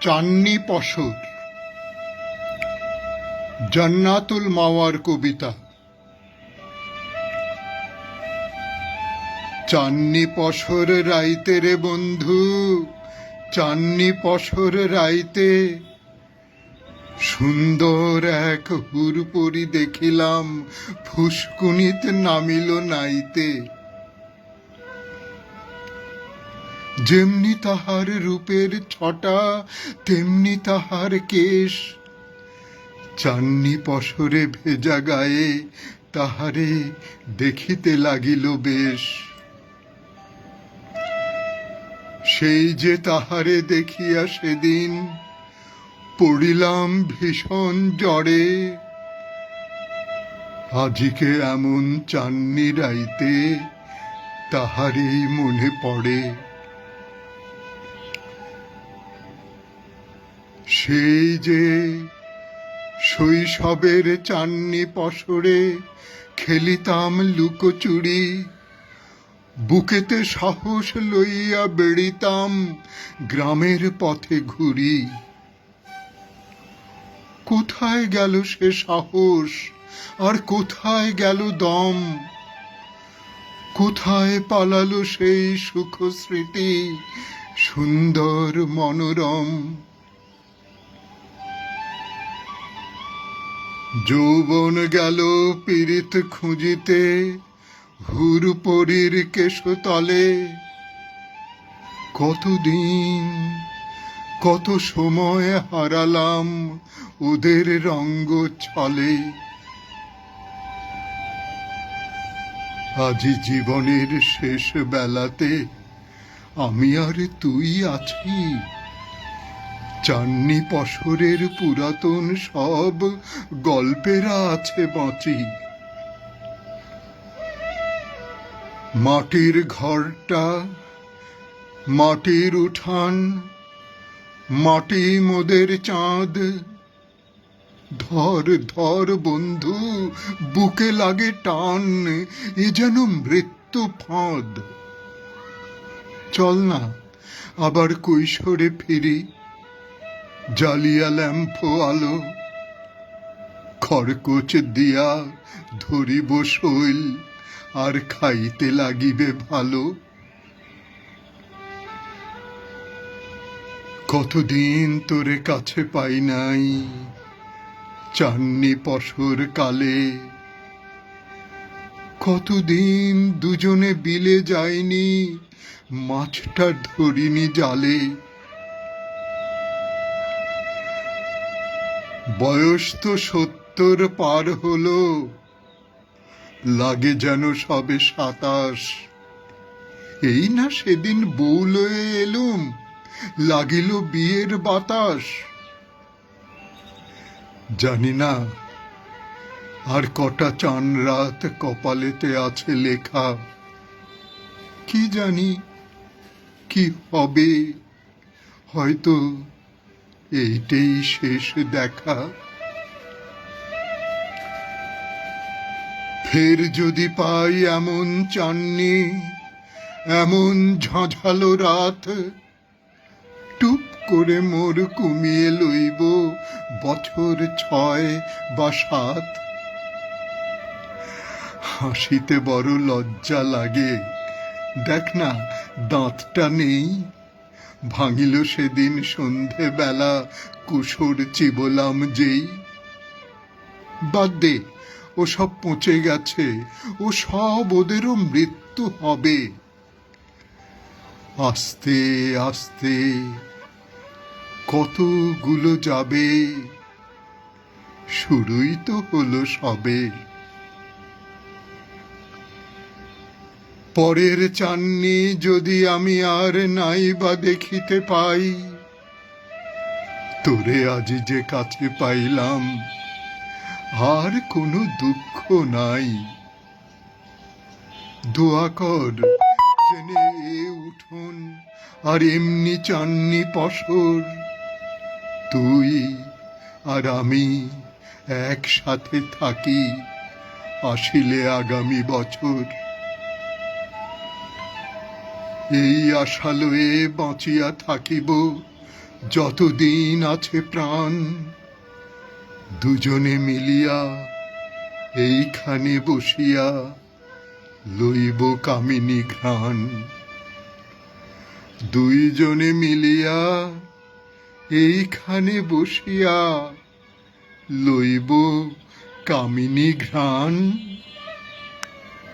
চান্নি পশর জান্নাতুল মাওয়ার কবিতা। চান্নি পশর রাইতে রে বন্ধু, চান্নি পশর রাইতে। সুন্দর এক হুরপরি দেখিলাম, ফুসকুনিত নামিল নাইতে। যেমনি তাহার রূপের ছটা, তেমনি তাহার কেশ। চান্নি পশরে ভেজা গায়ে তাহারে দেখিতে লাগিল বেশ। সেই যে তাহারে দেখিয়া সেদিন পড়িলাম ভীষণ জ্বরে। আজিকে এমন চান্নি রাইতে তাহারেই মনে পড়ে। সেই যে শৈশবের চান্নি পশরে খেলিতাম লুকোচুরি, বুকেতে সাহস লইয়া বেড়িতাম গ্রামের পথে ঘুরি। কোথায় গেল সে সাহস? আর কোথায় গেল দম? কোথায় পালালো সেই সুখ স্মৃতি? সুন্দর মনোরম যৌবন গেল পীড়িত খুঁজিতে হুরপরির কেশতলে। কতদিন, কত সময় হারালাম ওদের রঙ্গ ছলে। আজি জীবনের শেষ বেলাতে আমি আর তুই আছি। চান্নি পশরের পুরাতন সব, গল্পেরা আছে বাঁচি। মাটির ঘরটা, মাটির উঠান, মাটি মোদের চাঁদ। ধর ধর বন্ধু, বুকে লাগে টান, এ যেন মৃত্যু ফাঁদ। চল না, আবার কৈশোরে ফিরি। জালিয়া ল্যাম্প আলো খড়কোচ দিয়া ধরিব শৈল, আর খাইতে লাগিবে ভালো। কতদিন তোরে কাছে পাই নাই, চাননি পশর কালে। কতদিন দুজনে বিলে যায়নি মাছটা ধরিনি জালে। বয়স তো সত্তর পার হলো। লাগে যেন সবে সাতাশ। এই না সেদিন বউ লয়ে এলুম, লাগিল বিয়ের বাতাস। জানি না আর কটা চান রাত কপালেতে আছে লেখা। কি জানি কি হবে, হয়তো এইটাই শেষ দেখা। ফের যদি পাই এমন চাননি, এমন ঝাঁঝালো রাত, টুপ করে মোর কুমিয়ে লইব বছর ছয় বা সাত। হাসিতে বড় লজ্জা লাগে। দেখ না, দাঁতটা নেই। ভাঙিল সেদিন সন্ধে বেলা কুসর চিবলাম যেই। বাদ দে, ও সব পচে গেছে, ও সব ওদেরও মৃত্যু হবে। আস্তে আস্তে, কতগুলো যাবে? শুরুই তো হলো সবে। পরের চাননি যদি আমি আর নাই বা দেখিতে পাই। তোরে আজ যে কাছে পাইলাম, আর কোনো দুঃখ নাই। দোয়া কর, জেনে এ উঠুন, আর এমনি চাননি পশর। তুই আর আমি একসাথে থাকি, আসিলে আগামী বছর। এই আশা লয়ে বাঁচিয়া থাকিব, যতদিন আছে প্রাণ। দুজনে মিলিয়া এইখানে বসিয়া লইব কামিনী ঘ্রাণ। দুইজনে মিলিয়া এইখানে বসিয়া লইব কামিনী ঘ্রাণ।